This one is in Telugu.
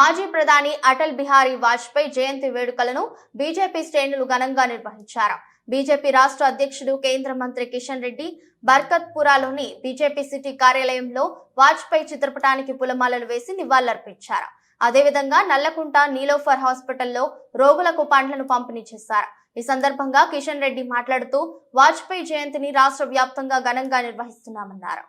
మాజీ ప్రధాని అటల్ బిహారీ వాజ్పేయి జయంతి వేడుకలను బీజేపీ శ్రేణులు ఘనంగా నిర్వహించారు. బీజేపీ రాష్ట్ర అధ్యక్షుడు కేంద్ర మంత్రి కిషన్ రెడ్డి బర్కత్పురాలోని బీజేపీ సిటీ కార్యాలయంలో వాజ్పేయి చిత్రపటానికి పులమాలలు వేసి నివాళులర్పించారు. అదేవిధంగా నల్లకుంట నీలోఫర్ హాస్పిటల్లో రోగులకు పండ్లను పంపిణీ చేశారు. ఈ సందర్భంగా కిషన్ రెడ్డి మాట్లాడుతూ వాజ్పేయి జయంతిని రాష్ట్ర వ్యాప్తంగా ఘనంగా నిర్వహిస్తున్నామన్నారు.